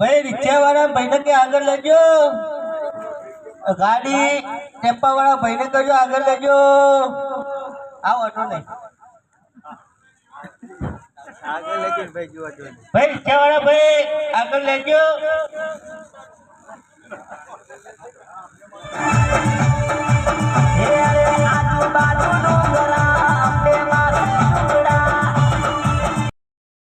ભાઈ રિક્ષા વાળા ભાઈને કે આગળ લેજો. ગાડી ટેમ્પા વાળા ભાઈને કહેજો આગળ લેજો. આવો ઓટો નહીં. આગળ લેજો ભાઈ જોવા ભાઈ રિક્ષા વાળા ભાઈ આગળ લેજો.